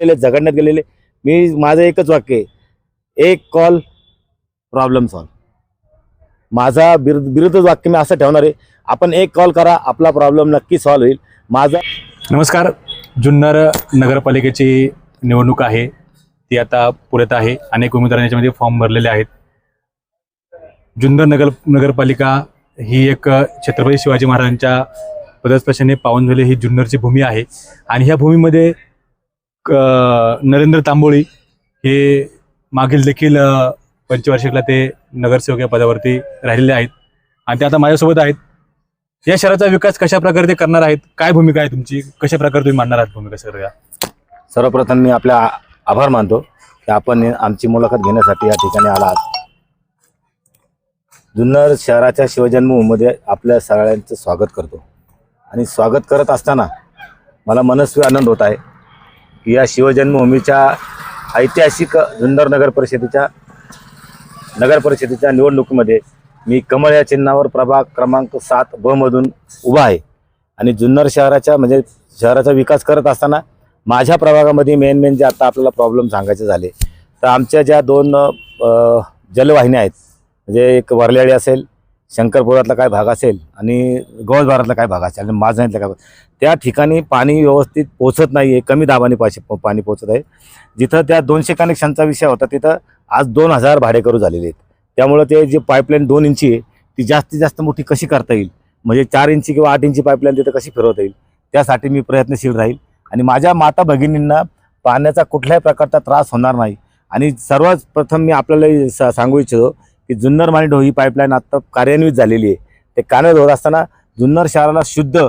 गेलेले झगडण्यात गेलेले. मी माझं एकच वाक्य आहे. एक कॉल प्रॉब्लेम सॉल्व माझा विरुद्ध विरुद्ध वाक्य मी असं ठेवणार आहे. आपण एक कॉल करा आपला प्रॉब्लेम नक्की सॉल्व होईल. माझा नमस्कार. जुन्नर नगरपालिकेची निवडणूक आहे. ती आता पुरत आहे. अनेक उमेदवारांनी याच्यामध्ये फॉर्म भरलेले आहेत. जुन्नर नगर नगरपालिका ही एक छत्रपती शिवाजी महाराजांच्या पदस्पर्शाने पावन झालेली ही जुन्नरची भूमी आहे. आणि ह्या भूमीमध्ये नरेंद्र तांबोळी हे मागील देखील पंचवार्षिकला ते नगरसेवक या पदावरती राहिलेले आहेत. आणि ते आता माझ्यासोबत आहेत. या शहराचा विकास कशा प्रकारे ते करणार आहेत? काय भूमिका आहे तुमची? कशा प्रकारे तुम्ही मांडणार आहात भूमिका सगळ्या सर्वप्रथम मी आपल्या आभार मानतो की आपण आमची मुलाखत घेण्यासाठी या ठिकाणी आला आहात. जुन्नर शहराच्या शिवजन्मभूमीमध्ये आपल्या सगळ्यांचं स्वागत करतो. आणि स्वागत करत असताना मला मनस्वी आनंद होत आहे. या शिवजन्मभूमीच्या ऐतिहासिक जुन्नर नगर परिषदेच्या नगर परिषदेच्या निवडणुकीमध्ये मी कमळ या चिन्हावर प्रभाग क्रमांक सात ब मधून उभा आहे. आणि जुन्नर शहराच्या म्हणजे शहराचा विकास करत असताना माझ्या प्रभागामध्ये मेन मेन जे आता आपल्याला प्रॉब्लेम सांगायचे झाले तर आमच्या ज्या दोन जलवाहिन्या आहेत म्हणजे एक वरलेळी असेल शंकरपुरातला काय भाग असेल आणि गवसबारातला काय भाग असेल आणि माझा काय भाग त्या ठिकाणी पाणी व्यवस्थित पोचत नाही आहे कमी दाबाने पाशी पाणी पोचत आहे. जिथं त्या दोनशे कनेक्शनचा विषय होता तिथं आज दोन हजार भाडेकरू झालेले आहेत. त्यामुळं ते जी पाईपलाईन दोन इंची आहे ती जास्तीत जास्त मोठी कशी करता येईल? म्हणजे चार इंची किंवा आठ इंची पाईपलाईन तिथं कशी फिरवता येईल? त्यासाठी मी प्रयत्नशील राहील. आणि माझ्या माता भगिनींना पाण्याचा कुठल्याही प्रकारचा त्रास होणार नाही. आणि सर्वात प्रथम मी आपल्याला सा- सांगू इच्छितो की जुन्नर माणी ही पाईपलाईन आत्ता कार्यान्वित झालेली आहे. ते कार्यान्वित होत असताना जुन्नर शहराला शुद्ध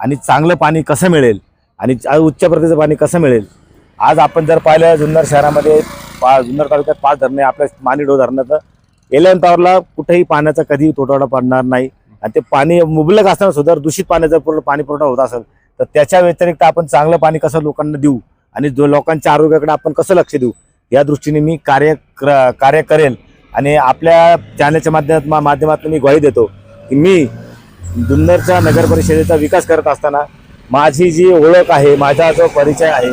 आणि चांगलं पाणी कसं मिळेल? आणि उच्च प्रतीचं पाणी कसं मिळेल? आज आपण जर पाहिलं जुन्नर शहरामध्ये पा जुन्नर तालुक्यात पाच धरणे आपल्या मानिडो धरणाचं. एलेन पावरला कुठेही पाण्याचा कधी तोटवडा पडणार नाही. आणि ते पाणी मुबलक असताना सुद्धा दूषित पाण्याचा पूर्ण पाणी पुरवठा होत असेल तर त्याच्या व्यतिरिक्त आपण चांगलं पाणी कसं लोकांना देऊ? आणि जो लोकांच्या आरोग्याकडे आपण कसं लक्ष देऊ? या दृष्टीने मी कार्य क्र- कार्य करेल. आणि आपल्या चॅनलच्या माध्यमात माध्यमातून मी ग्वाही देतो की मी जुन्नरच्या नगर परिषदेचा विकास करत असताना माझी जी ओळख आहे माझा जो परिचय आहे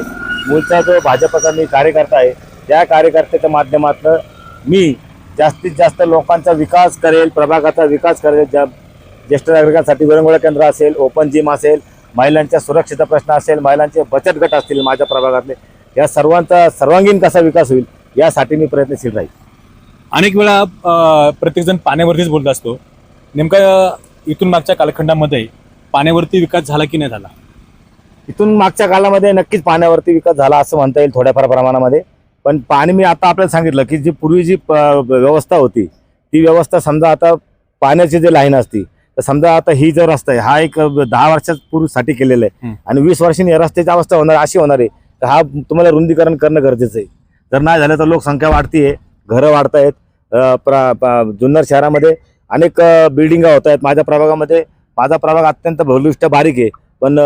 मूळचा जो भाजपचा मी कार्यकर्ता आहे त्या कार्यकर्त्याच्या माध्यमातून मी जास्तीत जास्त लोकांचा विकास करेल प्रभागाचा विकास करेल ज्या ज्येष्ठ नागरिकांसाठी विरंगुळा केंद्र असेल ओपन जिम असेल महिलांच्या सुरक्षेचा प्रश्न असेल महिलांचे बचत गट असतील माझ्या प्रभागातले या सर्वांचा सर्वांगीण कसा विकास होईल यासाठी मी प्रयत्नशील राहील. अनेक वेळा प्रत्येकजण पाण्यावरतीच बोलत असतो. नेमका इथून मागच्या कालखंडामध्ये पाण्यावरती विकास झाला की नाही झाला? इथून मागच्या काळामध्ये नक्कीच पाण्यावरती विकास झाला असं म्हणता येईल थोड्याफार प्रमाणामध्ये. पण पाणी मी आता आपल्याला सांगितलं की जी पूर्वी जी व्यवस्था होती ती व्यवस्था समजा आता पाण्याची जी लाईन असती तर समजा आता ही जो रस्ता आहे हा एक दहा वर्षात पूर्वीसाठी केलेला आहे. आणि वीस वर्षांनी या रस्त्याची अवस्था होणार अशी होणार आहे तर हा तुम्हाला रुंदीकरण करणं गरजेचं आहे. जर नाही झालं तर लोकसंख्या वाढतीये घरं प्र- प- जुन्नर शहरामध्ये अनेक बिल्डिंगा होत आहेत. माझ्या प्रभागामध्ये माझा प्रभाग अत्यंत भौलिष्ट बारीक आहे. पण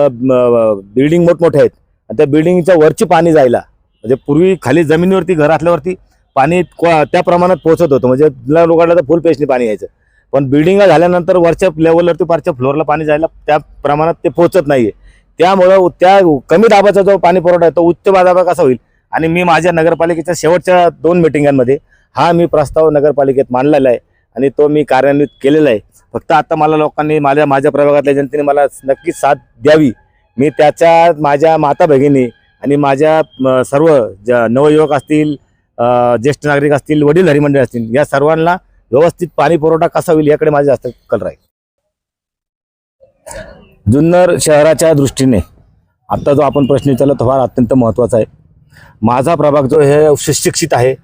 बिल्डिंग मोठमोठ्या आहेत. आणि त्या बिल्डिंगच्या वरची पाणी जायला म्हणजे पूर्वी खाली जमिनीवरती घर असल्यावरती पाणी क्वा- त्या प्रमाणात पोहोचत होतं. म्हणजे नळ तर फुल पेशनी पाणी यायचं. पण बिल्डिंगा झाल्यानंतर वरच्या लेवलवरती वरच्या फ्लोअरला पाणी जायला त्या प्रमाणात ते पोहोचत आहे त्यामुळं त्या कमी दाबाचा जो पाणी पुरवठा आहे तो उच्च दाबा कसा होईल? आणि मी माझ्या नगरपालिकेच्या शेवटच्या दोन मिटिंगांमध्ये हा मी प्रस्ताव नगरपालिकेत मांडलेला आहे. आणि तो मी कार्यान्वित केलेला आहे. फक्त आता मला लोकांनी माझ्या माझ्या प्रभागातल्या जनतेने मला नक्कीच साथ द्यावी. मी त्याच्या माझ्या माता भगिनी आणि माझ्या सर्व ज नवयुवक असतील ज्येष्ठ नागरिक असतील वडील हरिमंडळ असतील या सर्वांना व्यवस्थित पाणी पुरवठा कसा होईल याकडे माझे जास्त कल राहील. जुन्नर शहराच्या दृष्टीने आत्ता जो आपण प्रश्न विचारला तो फार अत्यंत महत्त्वाचा आहे. माझा प्रभाग जो हे सुशिक्षित आहे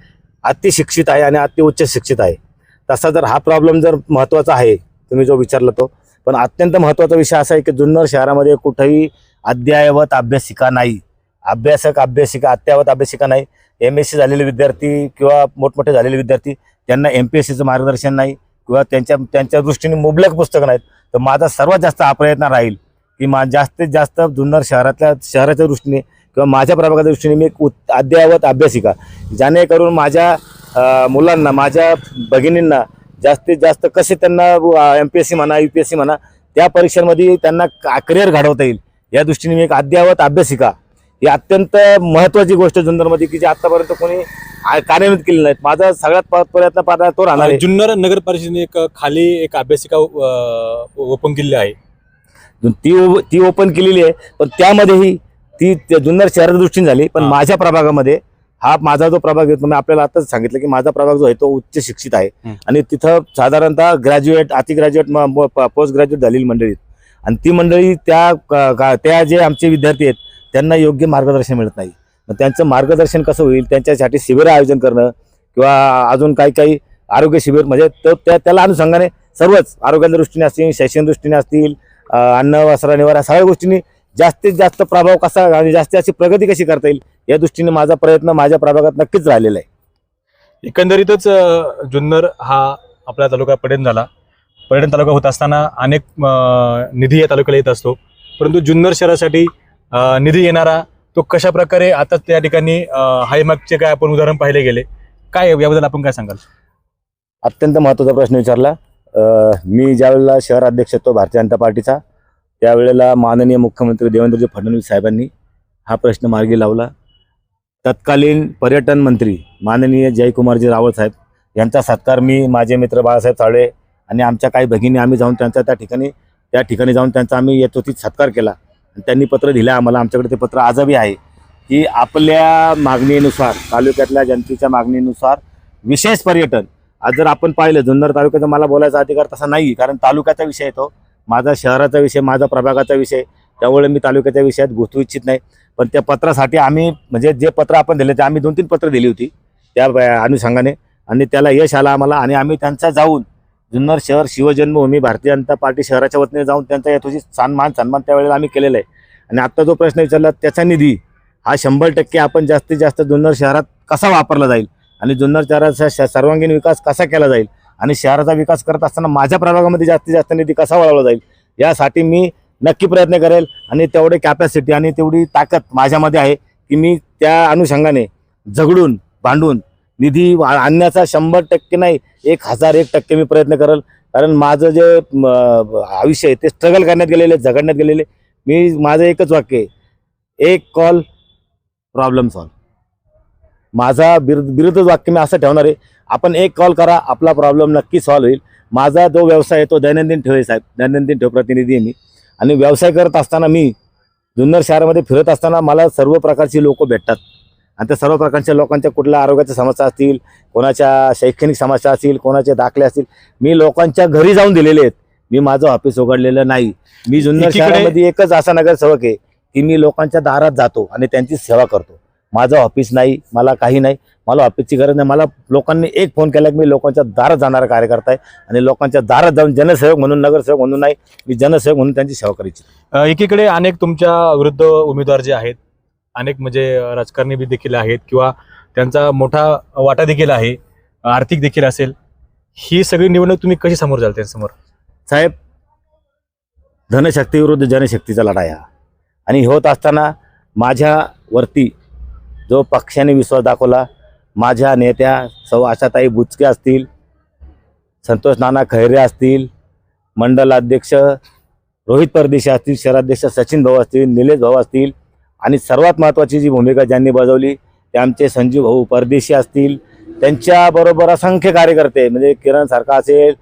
अतिशिक्षित आहे आणि अति उच्च शिक्षित आहे. तसा जर हा प्रॉब्लेम जर महत्त्वाचा आहे तुम्ही जो विचारला तो पण अत्यंत महत्त्वाचा विषय असा आहे की जुन्नर शहरामध्ये कुठेही अद्ययावत अभ्यासिका नाही. अभ्यासक अभ्यासिका अद्ययावत अभ्यासिका नाही. एम एस सी झालेले विद्यार्थी किंवा मोठमोठे झालेले विद्यार्थी त्यांना एम पी एस सीचं मार्गदर्शन नाही किंवा त्यांच्या त्यांच्या दृष्टीने मुबलक पुस्तकं नाहीत. तर माझा सर्वात जास्त हा प्रयत्न राहील की मा जास्तीत जास्त जुन्नर शहरातल्या शहराच्या दृष्टीने किंवा माझ्या प्रभागाच्या दृष्टीने मी एक उत- अद्ययावत अभ्यासिका जेणेकरून माझ्या मुलांना माझ्या भगिनींना जास्तीत जास्त कसे त्यांना एम पी एस सी म्हणा यू पी एस सी म्हणा त्या परीक्षांमध्ये त्यांना करिअर घडवता येईल. या दृष्टीने मी एक अद्ययावत अभ्यासिका. ही अत्यंत महत्वाची गोष्ट जुन्नरमध्ये की जी आतापर्यंत कोणी कार्यान्वित केली नाही माझा सगळ्यात प्रयत्न पाहता तो राहणार आहे. जुन्नर नगर परिषदेने एक खाली एक अभ्यासिका ओपन केलेली आहे. ती ती ओपन केलेली आहे पण त्यामध्येही ती जुन्नर शहराच्या दृष्टीने झाली पण. माझ्या प्रभागामध्ये हा माझा जो प्रभाग आहे मी आपल्याला आताच सांगितलं की माझा प्रभाग जो आहे तो उच्च शिक्षित आहे. आणि तिथं साधारणतः ग्रॅज्युएट अति ग्रॅज्युएट पोस्ट ग्रॅज्युएट झालेली मंडळी. आणि ती मंडळी त्या त्या जे आमचे विद्यार्थी आहेत त्यांना योग्य मार्गदर्शन मिळत नाही मग त्यांचं मार्गदर्शन कसं होईल त्यांच्यासाठी शिबिर आयोजन करणं किंवा अजून काही काही आरोग्य शिबिर म्हणजे तो त्या त्याला अनुषंगाने सर्वच आरोग्याच्या दृष्टीने असतील शैक्षणिक दृष्टीने असतील अन्न वस्त्र निवारा सगळ्या गोष्टींनी जास्तीत जास्त प्रभाव कसा आणि जास्तीत जास्त प्रगती कशी करता येईल या दृष्टीने माझा प्रयत्न माझ्या प्रभागात नक्कीच राहिलेला आहे. एकंदरीतच जुन्नर हा आपला तालुका पर्यटन झाला. पर्यटन तालुका होत असताना अनेक निधी या तालुक्याला येत असतो. परंतु जुन्नर शहरासाठी निधी येणारा तो कशा प्रकारे आता त्या ठिकाणी हायमागचे काय आपण उदाहरण पाहिले गेले काय याबद्दल आपण काय सांगाल? अत्यंत महत्त्वाचा प्रश्न विचारला. मी ज्यावेळेला शहर अध्यक्ष होतो भारतीय जनता पार्टीचा त्यावेळेला माननीय मुख्यमंत्री देवेंद्रजी फडणवीस साहेबांनी हा प्रश्न मार्गी लावला. तत्कालीन पर्यटन मंत्री माननीय जयकुमारजी रावळ साहेब यांचा सत्कार मी माझे मित्र बाळासाहेब साळवे आणि आमच्या काही भगिनी आम्ही जाऊन त्यांचा त्या ठिकाणी त्या ठिकाणी जाऊन त्यांचा आम्ही यथोचित सत्कार केला. आणि त्यांनी पत्र दिलं आम्हाला आमच्याकडे ते पत्र आजही आहे की आपल्या मागणीनुसार तालुक्यातल्या जनतेच्या मागणीनुसार विशेष पर्यटन आज जर आपण पाहिलं जुन्नर तालुक्याचा मला बोलायचा अधिकार तसा नाही कारण तालुक्याचा विषय येतो माझा शहराचा विषय माझा प्रभागाचा विषय त्यामुळे मी तालुक्याच्या विषयात घुसू इच्छित नाही. पण त्या पत्रासाठी आम्ही म्हणजे जे पत्र आपण दिले ते आम्ही दोन तीन पत्र दिली होती त्या अनुषंगाने. आणि त्याला यश आलं आम्हाला आणि आम्ही त्यांचा जाऊन जुन्नर शहर शिवजन्मभूमी भारतीय जनता पार्टी शहराच्या वतीने जाऊन त्यांचा यथोचित सन्मान सन्मान त्यावेळेला आम्ही केलेला आहे. आणि आत्ता जो प्रश्न विचारला त्याचा निधी हा शंभर टक्के आपण जास्तीत जास्त जुन्नर शहरात कसा वापरला जाईल? आणि जुन्नर शहराचा श- सर्वांगीण विकास कसा केला जाईल? आणि शहराचा विकास करत असताना माझ्या प्रभागामध्ये जास्तीत जास्त निधी कसा वळवला जाईल? यासाठी मी नक्की प्रयत्न करेल आणि तेवढे कॅपॅसिटी आणि तेवढी ताकद माझ्यामध्ये आहे की मी त्या अनुषंगाने झगडून भांडून निधी वा- आणण्याचा शंभर टक्के नाही एक हजार एक टक्के मी प्रयत्न करेल. कारण माझं जे आयुष्य आहे ते स्ट्रगल करण्यात गेलेले झगडण्यात गेलेले मी माझं एकच वाक्य आहे. एक कॉल प्रॉब्लेम सॉल्व माझा बिर विरुद्ध वाक्य मी असं ठेवणार आहे आपण एक कॉल करा आपला प्रॉब्लेम नक्की सॉल्व्ह होईल. माझा जो व्यवसाय आहे तो दैनंदिन ठेव साहेब. दैनंदिन ठेव प्रतिनिधी आहे मी. आणि व्यवसाय करत असताना मी जुन्नर शहरामध्ये फिरत असताना मला सर्व प्रकारची लोक भेटतात. आणि त्या सर्व प्रकारच्या लोकांच्या कुठल्या आरोग्याच्या समस्या असतील कोणाच्या शैक्षणिक समस्या असतील कोणाचे दाखले असतील मी लोकांच्या घरी जाऊन दिलेले आहेत. मी माझं ऑफिस उघडलेलं नाही. मी जुन्नर शहरामध्ये एकच असा नगरसेवक आहे की मी लोकांच्या दारात जातो आणि त्यांची सेवा करतो. माझं ऑफिस नाही मला काही नाही मला ऑफिसची गरज नाही. मला लोकांनी एक फोन केला की मी लोकांच्या दारात जाणारा कार्यकर्ता आहे आणि लोकांच्या दारात जाऊन जनसेवक म्हणून नगरसेवक म्हणून नाही मी जनसेवक म्हणून त्यांची सेवा करायची. एकीकडे अनेक तुमच्या विरुद्ध उमेदवार जे आहेत अनेक म्हणजे राजकारणी बी देखील आहेत किंवा त्यांचा मोठा वाटा देखील आहे आर्थिक देखील असेल ही सगळी निवडणूक तुम्ही कशी समोर जाल त्यांच्यासमोर साहेब धनशक्ती विरुद्ध जनशक्तीचा लढा आहे हा. आणि होत असताना माझ्यावरती जो पक्षाने विश्वास दाखवला माझ्या नेत्या सौ आशाताई बुचके असतील संतोष नाना खैरे असतील मंडल अध्यक्ष रोहित परदेशी असतील शहराध्यक्ष सचिन भाऊ असतील निलेश भाऊ असतील आणि सर्वात महत्त्वाची जी भूमिका ज्यांनी बजावली ते आमचे संजीव भाऊ परदेशी असतील. त्यांच्याबरोबर असंख्य कार्यकर्ते म्हणजे किरण सारखा असेल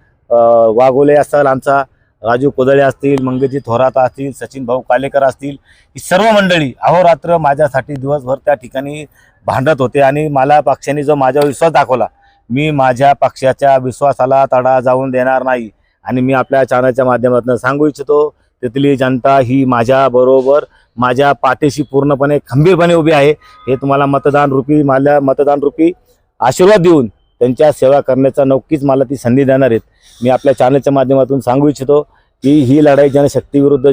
वाघोले असेल आमचा राजू कोदळे असतील मंगजी थोरात असतील सचिन भाऊ कालेकर असतील ही सर्व मंडळी अहोरात्र माझ्यासाठी दिवसभर त्या ठिकाणी भांडत होते आणि मला पक्षाने जो माझ्यावर विश्वास दाखवला मी माझ्या पक्षाच्या विश्वासाला तडा जाऊन देणार नाही आणि मी आपल्या चॅनलच्या माध्यमातून सांगू इच्छितो तिथली जनता ही माझ्याबरोबर माझ्या पाठीशी पूर्णपणे खंबीरपणे उभी आहे. हे तुम्हाला मतदान रूपी मला मतदान रूपी आशीर्वाद देऊन त्यांच्या सेवा करण्याचा नक्कीच मला ती संधी देणार आहेत. मी आपल्या चॅनलच्या माध्यमातून सांगू इच्छितो की ही लढाई जनशक्ती विरुद्ध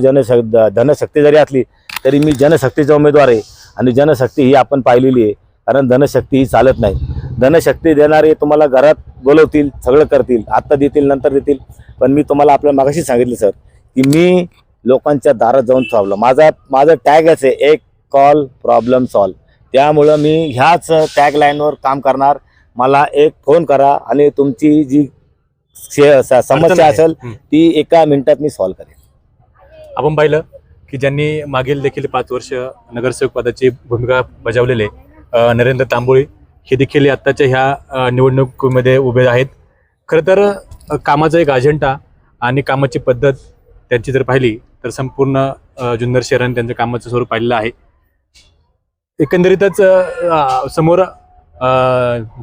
धनशक्ती जरी असली तरी मी जनशक्तीचा उमेदवार आहे आणि जनशक्ती ही आपण पाहिलेली आहे. कारण धनशक्ती ही चालत नाही. धनशक्ती देणारे तुम्हाला घरात बोलवतील सगळं करतील आत्ता देतील नंतर देतील. पण मी तुम्हाला आपल्या मागाशी सांगितलं सर की मी लोकांच्या दारात जाऊन थांबलो. माझा माझं टॅगच आहे एक कॉल प्रॉब्लेम सॉल्व त्यामुळं मी ह्याच टॅग लाईनवर काम करणार. मला एक फोन करा आणि तुमची जी समस्या. असेल. ती एका मिनिटात मी सॉल्व्ह करेन आपण पाहिलं की ज्यांनी मागील देखील पाच वर्ष नगरसेवक पदाची भूमिका बजावलेले नरेंद्र तांबोळी हे देखील आत्ताच्या ह्या निवडणुकीमध्ये उभे आहेत खरं तर कामाचा एक अजेंडा आणि कामाची पद्धत त्यांची जर पाहिली तर संपूर्ण जुन्नर शहराने त्यांचं कामाचं स्वरूप पाहिलेलं आहे एकंदरीतच समोर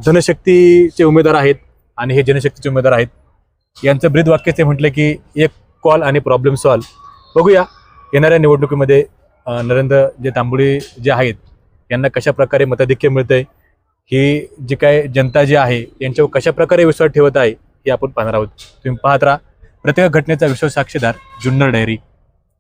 जनशक्तीचे उमेदवार आहेत आणि हे जनशक्तीचे उमेदवार आहेत. यांचं ब्रीद वाक्य ते म्हटलं की एक कॉल आणि प्रॉब्लेम सॉल्व बघूया येणाऱ्या निवडणुकीमध्ये नरेंद्र जे तांबोळी जे आहेत यांना कशा प्रकारे मताधिक्य मिळतंय ही जी काय जनता जी आहे यांच्यावर कशा प्रकारे विश्वास ठेवत आहे हे आपण पाहणार आहोत. तुम्ही पाहत राहा. प्रत्येक घटनेचा विश्वास साक्षीदार जुन्नर डायरी.